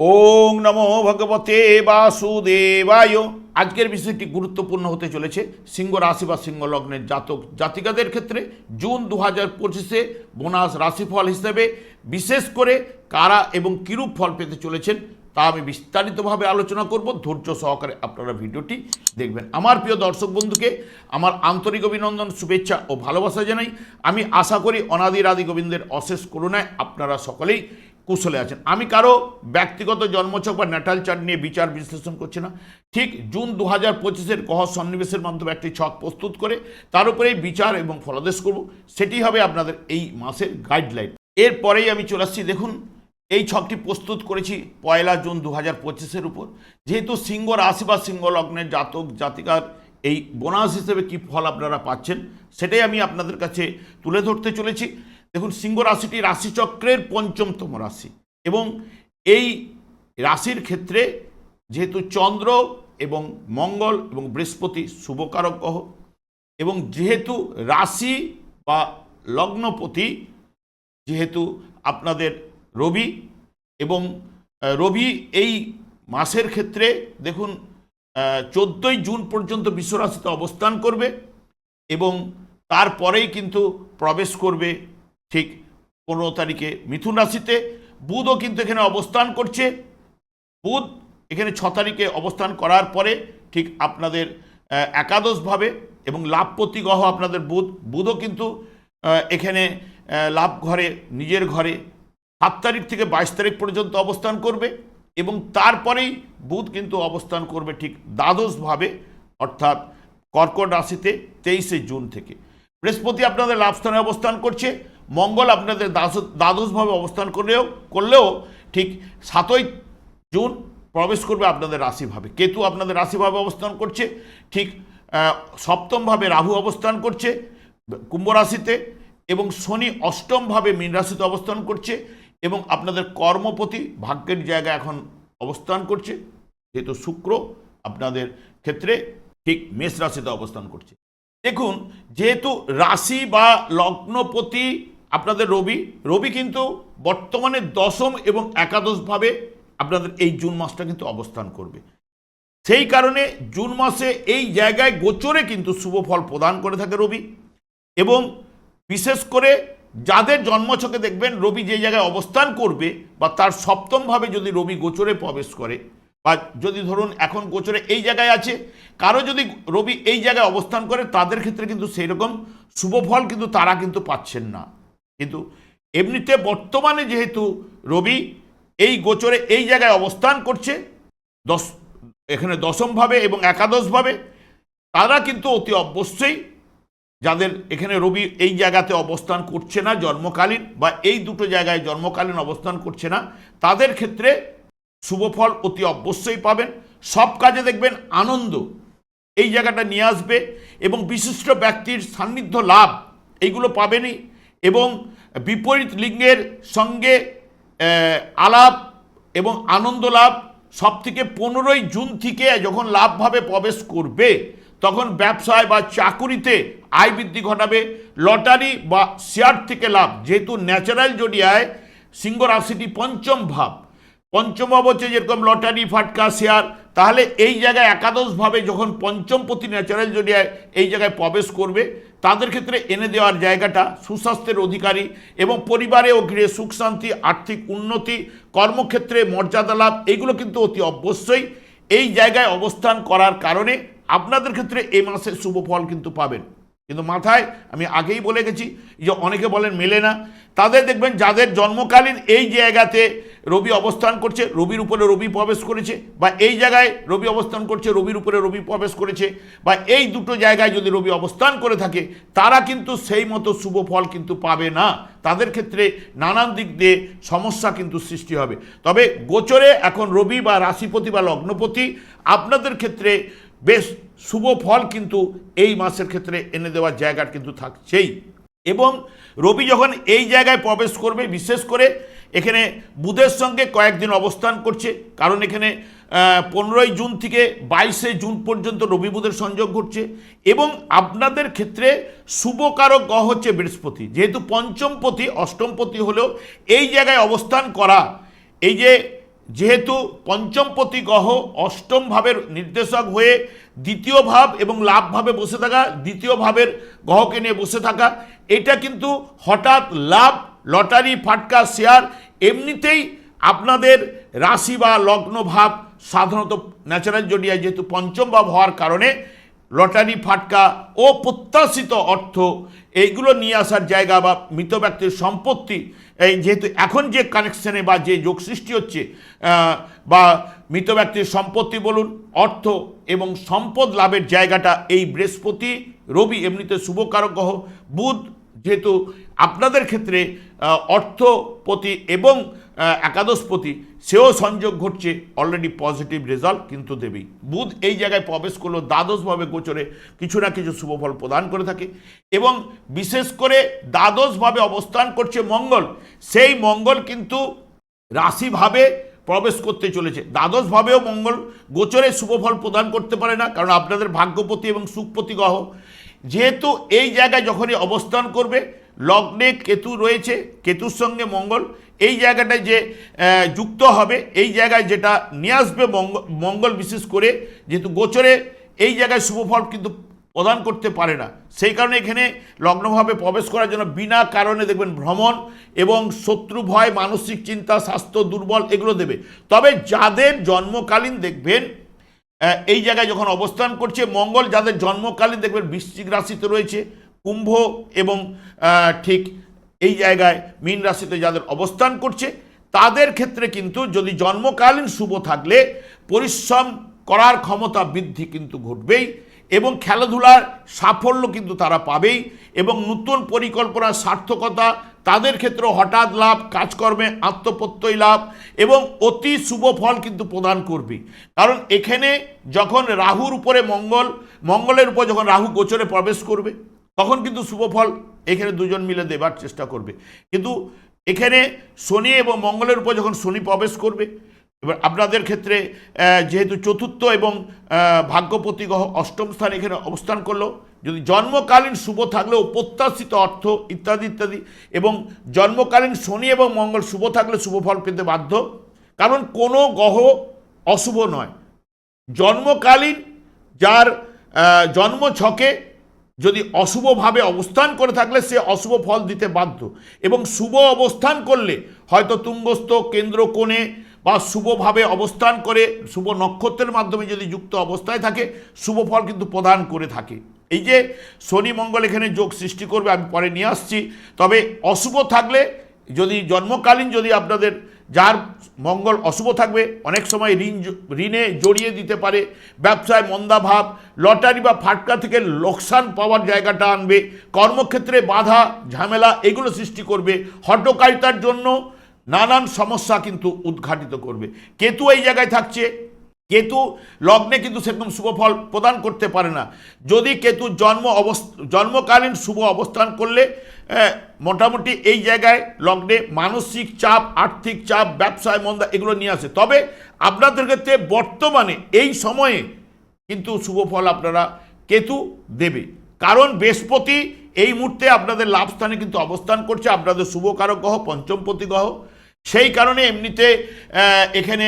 ওং নমো ভগবতে বাসুদেবায়। আজকের বিষয়টি গুরুত্বপূর্ণ হতে চলেছে সিংহ রাশি বা সিংহ লগ্নের জাতক জাতিকাদের ক্ষেত্রে। জুন দু হাজার পঁচিশে বোনাস রাশিফল হিসেবে বিশেষ করে কারা এবং কিরূপ ফল পেতে চলেছেন তা আমি বিস্তারিতভাবে আলোচনা করব। ধৈর্য সহকারে আপনারা ভিডিওটি দেখবেন। আমার প্রিয় দর্শক বন্ধুকে আমার আন্তরিক অভিনন্দন, শুভেচ্ছা ও ভালোবাসা জানাই। আমি আশা করি অনাদির আদি গোবিন্দের অশেষ করুণায় আপনারা সকলেই কুশলে আছেন। আমি কারও ব্যক্তিগত জন্মছক বা ন্যাটাল চার্ট নিয়ে বিচার বিশ্লেষণ করছি না। ঠিক জুন দু হাজার পঁচিশের গহ সন্নিবেশের মাধ্যমে একটি ছক প্রস্তুত করে তার উপরেই বিচার এবং ফলাদেশ করব। সেটি হবে আপনাদের এই মাসের গাইডলাইন এরপরেই আমি চলে আসছি। দেখুন, এই ছকটি প্রস্তুত করেছি পয়লা জুন দু হাজার পঁচিশের উপর। যেহেতু সিংহ রাশি বা সিংহ লগ্নের জাতক, জাতিকার এই বোনাস হিসেবে কি ফল আপনারা পাচ্ছেন, সেটাই আমি আপনাদের কাছে তুলে ধরতে চলেছি। দেখুন, সিংহ রাশিটি রাশিচক্রের পঞ্চমতম রাশি এবং এই রাশির ক্ষেত্রে যেহেতু চন্দ্র এবং মঙ্গল এবং বৃহস্পতি শুভকারক গ্রহ এবং যেহেতু রাশি বা লগ্নপতি, যেহেতু আপনাদের রবি এবং রবি এই মাসের ক্ষেত্রে দেখুন চোদ্দোই জুন পর্যন্ত বিশ্বরাশিতে অবস্থান করবে এবং তারপরেই কিন্তু প্রবেশ করবে ঠিক পনেরো তারিখে মিথুন রাশিতে বুধও কিন্তু এখানে অবস্থান করছে। বুধ এখানে ছ তারিখে অবস্থান করার পরে ঠিক আপনাদের একাদশভাবে এবং লাভপতি গ্রহ আপনাদের বুধ। বুধও কিন্তু এখানে লাভ ঘরে, নিজের ঘরে সাত তারিখ থেকে বাইশ তারিখ পর্যন্ত অবস্থান করবে এবং তারপরেই বুধ কিন্তু অবস্থান করবে ঠিক দ্বাদশভাবে অর্থাৎ কর্কট রাশিতে তেইশে জুন থেকে। বৃহস্পতি আপনাদের লাভস্থানে অবস্থান করছে। মঙ্গল আপনাদের দ্বাদশ, দ্বাদশভাবে অবস্থান করলেও করলেও ঠিক সাতই জুন প্রবেশ করবে আপনাদের রাশিভাবে। কেতু আপনাদের রাশিভাবে অবস্থান করছে, ঠিক সপ্তমভাবে রাহু অবস্থান করছে, কুম্ভ রাশিতে, এবং শনি অষ্টমভাবে মীন রাশিতে অবস্থান করছে, এবং আপনাদের কর্মপতি ভাগ্যের জায়গায় এখন অবস্থান করছে, যেহেতু শুক্র আপনাদের ক্ষেত্রে ঠিক মেষ রাশিতে অবস্থান করছে। দেখুন, যেহেতু রাশি বা লগ্নপতি আপনাদের রবি রবি কিন্তু বর্তমানে দশম এবং একাদশভাবে আপনাদের এই জুন মাসটা কিন্তু অবস্থান করবে। সেই কারণে জুন মাসে এই জায়গায় গোচরে কিন্তু শুভ ফল প্রদান করে থাকে রবি এবং বিশেষ করে যাদের জন্মছকে দেখবেন, রবি যে জায়গায় অবস্থান করবে বা তার সপ্তমভাবে যদি রবি গোচরে প্রবেশ করে বা যদি ধরুন এখন গোচরে এই জায়গায় আছে, কারও যদি রবি এই জায়গায় অবস্থান করে, তাদের ক্ষেত্রে কিন্তু সেই রকম শুভ ফল কিন্তু তারা কিন্তু পাচ্ছেন না। কিন্তু এমনিতে বর্তমানে যেহেতু রবি এই গোচরে এই জায়গায় অবস্থান করছে, দশ, এখানে দশমভাবে এবং একাদশভাবে, তারা কিন্তু অতি অবশ্যই যাদের এখানে রবি এই জায়গাতে অবস্থান করছে না জন্মকালীন বা এই দুটো জায়গায় জন্মকালীন অবস্থান করছে না, তাদের ক্ষেত্রে শুভফল অতি অবশ্যই পাবেন। সব কাজে দেখবেন আনন্দ এই জায়গাটা নিয়ে আসবে এবং বিশিষ্ট ব্যক্তির সান্নিধ্য লাভ, এইগুলো পাবেনই। এবং বিপরীত লিঙ্গের সঙ্গে আলাপ এবং আনন্দ লাভ সব থেকে পনেরোই জুন থেকে যখন লাভভাবে প্রবেশ করবে, তখন ব্যবসায় বা চাকুরিতে আয় বৃদ্ধি ঘটাবে, লটারি বা শেয়ার থেকে লাভ, যেহেতু ন্যাচারাল জডিয়ায় সিংহ রাশিটি পঞ্চম ভাব। পঞ্চম ভাব হচ্ছে যেরকম লটারি, ফাটকা, শেয়ার, তাহলে এই জায়গায় একাদশভাবে যখন পঞ্চম প্রতি ন্যাচারাল জডিয়ায় এই জায়গায় প্রবেশ করবে তাদের ক্ষেত্রে এনে দেওয়ার জায়গাটা সুস্বাস্থ্যের অধিকারী এবং পরিবারে ও গৃহে সুখ শান্তি, আর্থিক উন্নতি, কর্মক্ষেত্রে মর্যাদা লাভ এইগুলো কিন্তু অতি অবশ্যই। এই জায়গায় অবস্থান করার কারণে আপনাদের ক্ষেত্রে এই মাসে শুভ ফল কিন্তু পাবেন। কিন্তু মাথায় আমি আগেই বলে গেছি যে অনেকে বলেন মেলে না। তাদের দেখবেন যাদের জন্মকালীন এই জায়গাতে রবি অবস্থান করছে, রবির উপরে রবি প্রবেশ করেছে, বা এই জায়গায় রবি অবস্থান করছে, রবির উপরে রবি প্রবেশ করেছে, বা এই দুটো জায়গায় যদি রবি অবস্থান করে থাকে, তারা কিন্তু সেই মতো শুভ ফল কিন্তু পাবে না। তাদের ক্ষেত্রে নানান দিক দিয়ে সমস্যা কিন্তু সৃষ্টি হবে। তবে গোচরে এখন রবি বা রাশিপতি বা লগ্নপতি, আপনাদের ক্ষেত্রে বেশ শুভ ফল কিন্তু এই মাসের ক্ষেত্রে এনে দেওয়ার জায়গা কিন্তু থাকছেই। এবং রবি যখন এই জায়গায় প্রবেশ করবে, বিশেষ করে এখানে বুধের সঙ্গে কয়েকদিন অবস্থান করছে, কারণ এখানে পনেরোই জুন থেকে বাইশে জুন পর্যন্ত রবি বুধের সংযোগ ঘটছে এবং আপনাদের ক্ষেত্রে শুভকারক গ্রহ হচ্ছে বৃহস্পতি। যেহেতু পঞ্চমপতি অষ্টমপতি হলেও এই জায়গায় অবস্থান করা, এই যে যেহেতু পঞ্চমপতি গ্রহ অষ্টম ভাবের নির্দেশক হয়ে দ্বিতীয় ভাব এবং লাভ ভাবে বসে থাকা, দ্বিতীয় ভাবের গ্রহকে নিয়ে বসে থাকা, এটা কিন্তু হঠাৎ লাভ লটারি, ফাটকা, শেয়ার, এমনিতেই আপনাদের রাশি বা লগ্ন ভাব সাধারণত ন্যাচারাল জডিয়ায় যেহেতু পঞ্চম ভাব হওয়ার কারণে লটারি, ফাটকা ও প্রত্যাশিত অর্থ এইগুলো নিয়ে আসার জায়গা বা মৃত ব্যক্তির সম্পত্তি, এই যেহেতু এখন যে কানেকশনে বা যে যোগ সৃষ্টি হচ্ছে বা মৃত ব্যক্তির সম্পত্তি বলুন, অর্থ এবং সম্পদ লাভের জায়গাটা এই বৃহস্পতি, রবি এমনিতে শুভকারক গ্রহ, বুধ যেহেতু আপনাদের ক্ষেত্রে অর্থপতি এবং একাদশপতি, সেও সংযোগ ঘটছে অলরেডি পজিটিভ রেজাল্ট কিন্তু দেবেই। বুধ এই জায়গায় প্রবেশ করল, দ্বাদশভাবে গোচরে কিছু না কিছু শুভফল প্রদান করে থাকে এবং বিশেষ করে দ্বাদশভাবে অবস্থান করছে মঙ্গল। সেই মঙ্গল কিন্তু রাশিভাবে প্রবেশ করতে চলেছে। দ্বাদশভাবেও মঙ্গল গোচরে শুভফল প্রদান করতে পারে না, কারণ আপনাদের ভাগ্যপতি এবং সুখপতি গ্রহ। যেহেতু এই জায়গায় যখনই অবস্থান করবে লগ্নে কেতু রয়েছে, কেতুর সঙ্গে মঙ্গল। এই জায়গাটায় যে যুক্ত হবে, এই জায়গায় যেটা নিয়ে আসবে মঙ্গল বিশেষ করে, যেহেতু গোচরে এই জায়গায় শুভফল কিন্তু প্রদান করতে পারে না। সেই কারণে এখানে লগ্নভাবে প্রবেশ করার জন্য বিনা কারণে দেখবেন ভ্রমণ এবং শত্রু ভয়, মানসিক চিন্তা, স্বাস্থ্য দুর্বল এগুলো দেবে। তবে যাদের জন্মকালীন দেখবেন এই জায়গায় যখন অবস্থান করছে, মঙ্গল যাদের জন্মকালীন দেখবেন, বৃশ্চিক রাশিতে রয়েছে কুম্ভ এবং ঠিক এই জায়গায় মীন রাশিতে যাদের অবস্থান করছে, তাদের ক্ষেত্রে কিন্তু যদি জন্মকালীন শুভ থাকলে পরিশ্রম করার ক্ষমতা বৃদ্ধি কিন্তু ঘটবেই এবং খেলাধুলার সাফল্য কিন্তু তারা পাবেই এবং নতুন পরিকল্পনার সার্থকতা তাদের ক্ষেত্রে হঠাৎ লাভ, কাজকর্মে আত্মপ্রত্যয় লাভ এবং অতি শুভ ফল কিন্তু প্রদান করবে কারণ এখানে যখন রাহুর উপরে মঙ্গল, মঙ্গলের উপর যখন রাহু গোচরে প্রবেশ করবে তখন কিন্তু শুভ ফল এখানে দুজন মিলে দেবার চেষ্টা করবে। কিন্তু এখানে শনি এবং মঙ্গলের উপর যখন শনি প্রবেশ করবে, এবার আপনাদের ক্ষেত্রে যেহেতু চতুর্থ এবং ভাগ্যপতি গ্রহ অষ্টম স্থানে এখানে অবস্থান করল, যদি জন্মকালীন শুভ থাকলেও প্রত্যাশিত অর্থ ইত্যাদি ইত্যাদি, এবং জন্মকালীন শনি এবং মঙ্গল শুভ থাকলে শুভ ফল পেতে বাধ্য, কারণ কোনো গ্রহ অশুভ নয়। জন্মকালীন যার জন্ম ছকে যদি অশুভভাবে অবস্থান করে থাকলে সে অশুভ ফল দিতে বাধ্য। এবং শুভ অবস্থান করলে হয়তো তুঙ্গস্থ কেন্দ্র কোণে বা শুভভাবে অবস্থান করে শুভ নক্ষত্রের মাধ্যমে যদি যুক্ত অবস্থায় থাকে, শুভ ফল কিন্তু প্রদান করে থাকে। এই যে শনি মঙ্গল এখানে যোগ সৃষ্টি করবে, আমি পরে নিয়ে আসছি। তবে অশুভ থাকলে যদি জন্মকালীন যদি আপনাদের যার মঙ্গল অশুভ থাকবে। অনেক সময় ঋণ ঋণে জড়িয়ে দিতে পারে। ব্যবসায় মন্দাভাব লটারি বা ফাটকা থেকে লোকসান পাওয়ার জায়গাটা আনবে। কর্মক্ষেত্রে বাধা, ঝামেলা এগুলো সৃষ্টি করবে। হটকারিতার জন্য নানান সমস্যা কিন্তু উদ্ঘাটিত করবে। কেতু এই জায়গায় থাকছে। কেতু লগ্নে কিন্তু সেরকম শুভ ফল প্রদান করতে পারে না। যদি কেতু জন্ম অবস্থ, জন্মকালীন শুভ অবস্থান করলে মোটামুটি এই জায়গায় লগ্নে মানসিক চাপ, আর্থিক চাপ, ব্যবসায় মন্দা এগুলো নিয়ে আসে। তবে আপনাদের ক্ষেত্রে বর্তমানে এই সময়ে কিন্তু শুভ ফল আপনারা কেতু দেবে। কারণ বৃহস্পতি এই মুহূর্তে আপনাদের লাভ স্থানে কিন্তু অবস্থান করছে। আপনাদের শুভকারক গ্রহ, পঞ্চমপতি গ্রহ। সেই কারণে এমনিতে এখানে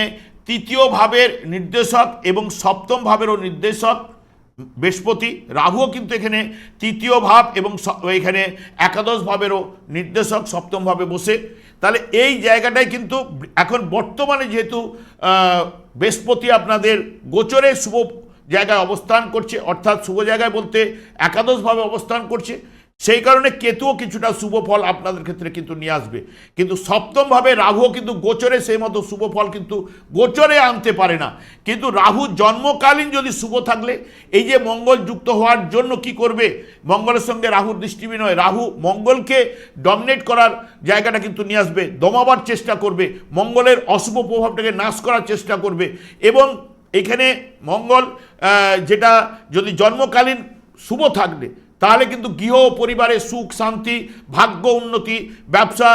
তৃতীয় ভাবের নির্দেশক এবং সপ্তম ভাবেরও নির্দেশক বৃহস্পতি, রাহুও কিন্তু এখানে তৃতীয় ভাব এবং এখানে একাদশ ভাবেরও নির্দেশক সপ্তম ভাবে বসে। তাহলে এই জায়গাটায় কিন্তু এখন বর্তমানে যেহেতু বৃহস্পতি আপনাদের গোচরে শুভ জায়গায় অবস্থান করছে, অর্থাৎ শুভ জায়গায় বলতে একাদশভাবে অবস্থান করছে সেই কারণে কেতুও কিছুটা শুভ ফল আপনাদের ক্ষেত্রে কিন্তু নিয়ে আসবে। কিন্তু সপ্তমভাবে রাহুও কিন্তু গোচরে, সেই মতো শুভ ফল কিন্তু গোচরে আনতে পারে না। কিন্তু রাহু জন্মকালীন যদি শুভ থাকলে, এই যে মঙ্গল যুক্ত হওয়ার জন্য কি করবে? মঙ্গলের সঙ্গে রাহুর দৃষ্টি বিনয় রাহু মঙ্গলকে ডমিনেট করার জায়গাটা কিন্তু নিয়ে আসবে, দমাবার চেষ্টা করবে, মঙ্গলের অশুভ প্রভাবটাকে নাশ করার চেষ্টা করবে এবং এখানে মঙ্গল যেটা যদি জন্মকালীন শুভ থাকলে তাহলে কিন্তু গৃহ পরিবারে সুখ, শান্তি, ভাগ্য উন্নতি, ব্যবসা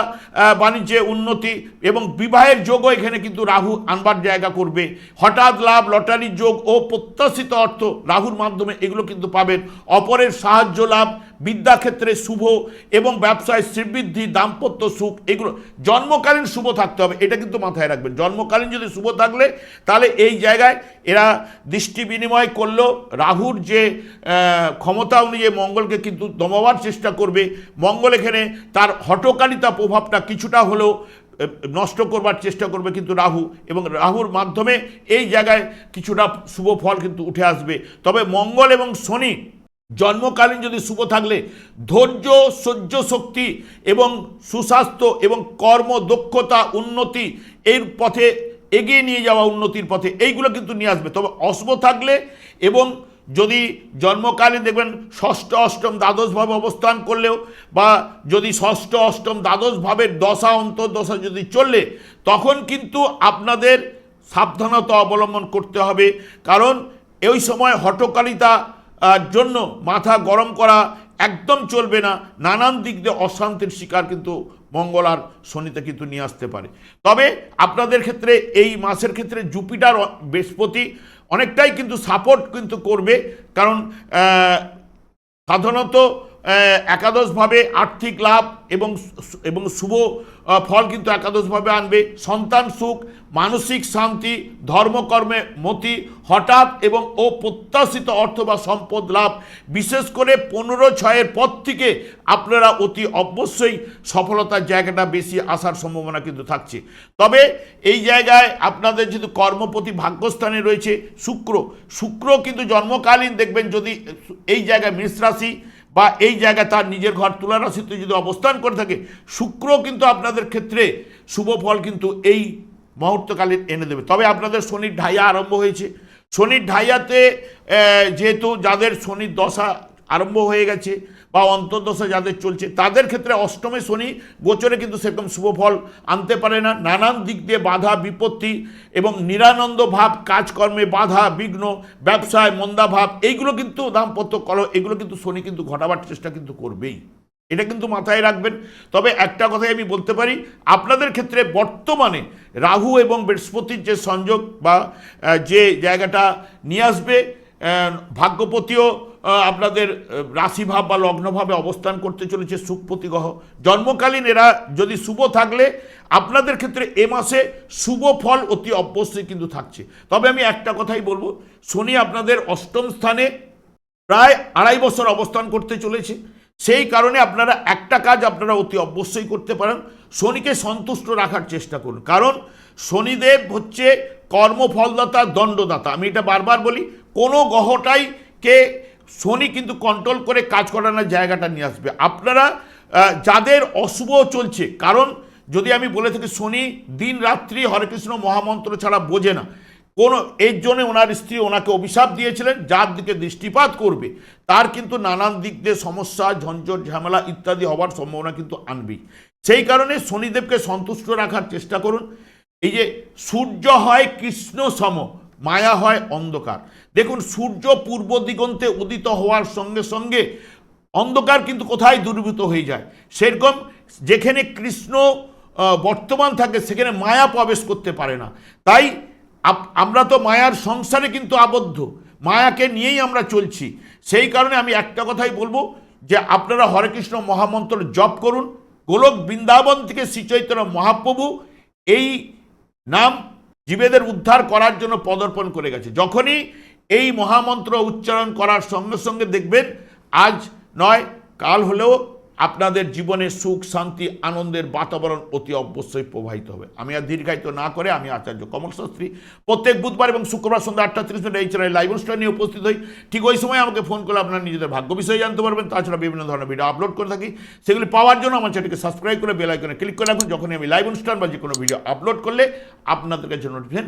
বাণিজ্যে উন্নতি এবং বিবাহের যোগও এখানে কিন্তু রাহু আনবার জায়গা করবে। হঠাৎ লাভ, লটারির যোগ ও প্রত্যাশিত অর্থ রাহুর মাধ্যমে এগুলো কিন্তু পাবেন। অপরের সাহায্য লাভ বিদ্যাক্ষেত্রে শুভ এবং ব্যবসায় শ্রীবৃদ্ধি, দাম্পত্য সুখ, এগুলো জন্মকালীন শুভ থাকতে হবে, এটা কিন্তু মাথায় রাখবেন। জন্মকালীন যদি শুভ থাকলে, তাহলে এই জায়গায় এরা দৃষ্টি বিনিময় করলেও রাহুর যে ক্ষমতা অনুযায়ী মঙ্গলকে কিন্তু দমাবার চেষ্টা করবে, মঙ্গল এখানে তার হটকারিতা প্রভাবটা কিছুটা হলেও নষ্ট করবার চেষ্টা করবে কিন্তু রাহু এবং রাহুর মাধ্যমে এই জায়গায় কিছুটা শুভ ফল কিন্তু উঠে আসবে। তবে মঙ্গল এবং শনি জন্মকালীন যদি শুভ থাকলে ধৈর্য, সহ্য শক্তি এবং সুস্বাস্থ্য এবং কর্ম, দক্ষতা, উন্নতি এর পথে এগিয়ে নিয়ে যাওয়া উন্নতির পথে এইগুলো কিন্তু নিয়ে আসবে। তবে অশুভ থাকলে এবং যদি জন্মকালীন দেখবেন ষষ্ঠ, অষ্টম দ্বাদশভাবে অবস্থান করলেও বা যদি ষষ্ঠ, অষ্টম দ্বাদশ ভাবের দশা, অন্তর্দশা যদি চললে, তখন কিন্তু আপনাদের সাবধানতা অবলম্বন করতে হবে। কারণ এই সময় হটকারিতা জন্য মাথা গরম করা একদম চলবে না। নানান দিক দিয়ে অশান্তির শিকার কিন্তু মঙ্গল আর শনিতে কিন্তু নিয়ে আসতে পারে। তবে আপনাদের ক্ষেত্রে এই মাসের ক্ষেত্রে জুপিটার বৃহস্পতি অনেকটাই কিন্তু সাপোর্ট কিন্তু করবে। কারণ সাধারণত একাদশভাবে আর্থিক লাভ এবং এবং শুভ ফল কিন্তু একাদশভাবে আনবে। সন্তান সুখ, মানসিক শান্তি, ধর্মকর্মে মতি, হঠাৎ এবং অপ্রত্যাশিত অর্থ বা সম্পদ লাভ। বিশেষ করে পনেরো ছয়ের পর থেকে আপনারা অতি অবশ্যই সফলতার জায়গাটা বেশি আসার সম্ভাবনা কিন্তু থাকছে। তবে এই জায়গায় আপনাদের যেহেতু কর্মপতি ভাগ্যস্থানে রয়েছে, শুক্র। শুক্র কিন্তু জন্মকালীন, দেখবেন যদি এই জায়গায় মেষ রাশি বা এই জায়গায় তার নিজের ঘর তুলা রাশিতে যদি অবস্থান করে থাকে শুক্র কিন্তু আপনাদের ক্ষেত্রে শুভ ফল কিন্তু এই মুহূর্তকালীন এনে দেবে। তবে আপনাদের শনির ঢাইয়া আরম্ভ হয়েছে। শনির ঢাইয়াতে যেহেতু যাদের শনির দশা আরম্ভ হয়ে গেছে বা অন্তর্দশা যাদের চলছে, তাদের ক্ষেত্রে অষ্টমে শনি গোচরে কিন্তু সেরকম শুভ ফল আনতে পারে না। নানান দিক দিয়ে বাধা, বিপত্তি এবং নিরানন্দ ভাব, কাজকর্মে বাধা, বিঘ্ন, ব্যবসায় মন্দা ভাব, এইগুলো কিন্তু দাম্পত্য কলহ এগুলো কিন্তু শনি কিন্তু ঘটাবার চেষ্টা কিন্তু করবেই। এটা কিন্তু মাথায় রাখবেন। তবে একটা কথাই আমি বলতে পারি, আপনাদের ক্ষেত্রে বর্তমানে রাহু এবং বৃহস্পতির যে সংযোগ বা যে জায়গাটা নিয়ে আসবে ভাগ্যপতিও আপনাদের রাশিভাব বা লগ্নভাবে অবস্থান করতে চলেছে সুখপতি গ্রহ জন্মকালীন এরা যদি শুভ থাকলে, আপনাদের ক্ষেত্রে এ মাসে শুভ ফল অতি অবশ্যই কিন্তু থাকছে। তবে আমি একটা কথাই বলব, শনি আপনাদের অষ্টম স্থানে প্রায় আড়াই বছর অবস্থান করতে চলেছে। সেই কারণে আপনারা একটা কাজ আপনারা অতি অবশ্যই করতে পারেন, শনিকে সন্তুষ্ট রাখার চেষ্টা করুন। কারণ শনিদেব হচ্ছে কর্মফলদাতা, দণ্ডদাতা। আমি এটা বারবার বলি, কোনো গ্রহটাই কে শনি কিন্তু কন্ট্রোল করে কাজ করানোর জায়গাটা নিয়ে আসবে। আপনারা যাদের অশুভ চলছে, কারণ যদি আমি বলে থাকি শনি দিন রাত্রি হরেকৃষ্ণ মহামন্ত্র ছাড়া বোঝে না, কোনো এর জন্য ওনার স্ত্রী ওনাকে অভিশাপ দিয়েছিলেন, যার দিকে দৃষ্টিপাত করবে, তার কিন্তু নানান দিক দিয়ে সমস্যা, ঝঞ্ঝট, ঝামেলা ইত্যাদি হওয়ার সম্ভাবনা কিন্তু আনবেই। সেই কারণে শনিদেবকে সন্তুষ্ট রাখার চেষ্টা করুন। এই যে সূর্য হয় কৃষ্ণ সম মায়া হয় অন্ধকার। দেখুন, সূর্য পূর্ব দিগন্তে উদিত হওয়ার সঙ্গে সঙ্গে অন্ধকার কিন্তু কোথায় দূরীভূত হয়ে যায়? সেরকম যেখানে কৃষ্ণ বর্তমান থাকে, সেখানে মায়া প্রবেশ করতে পারে না। তাই আমরা তো মায়ার সংসারে কিন্তু আবদ্ধ। মায়াকে নিয়েই আমরা চলছি। সেই কারণে আমি একটা কথাই বলব যে, আপনারা হরে কৃষ্ণ মহামন্ত্র জপ করুন। গোলক বৃন্দাবন থেকে শ্রীচৈতন্য মহাপ্রভু এই নাম জীবেদের উদ্ধার করার জন্য পদর্পণ করে গেছে। যখনই এই মহামন্ত্র উচ্চারণ করার সঙ্গে সঙ্গে দেখবেন, আজ নয়, কাল হলেও আপনাদের জীবনে সুখ, শান্তি, আনন্দের বাতাবরণ অতি অবশ্যই প্রবাহিত হবে। আমি আর দীর্ঘায়িত না করে আমি আচার্য কমল শাস্ত্রী। প্রত্যেক বুধবার এবং শুক্রবার সন্ধ্যা আটটা তিরিশ মিনিট এই চ্যানেলে লাইভ অনুষ্ঠান নিয়ে উপস্থিত হই। ঠিক ওই সময় আমাকে ফোন করে আপনার নিজেদের ভাগ্য বিষয়ে জানতে পারবেন। তাছাড়া বিভিন্ন ধরনের ভিডিও আপলোড করে থাকি। সেগুলি পাওয়ার জন্য আমার চ্যানেলকে সাবস্ক্রাইব করে বেল আইকনে ক্লিক করে রাখুন। যখনই আমি লাইভ অনুষ্ঠান বা যে কোনো ভিডিও আপলোড করলে আপনাদের কাছে নোটিফিকেশন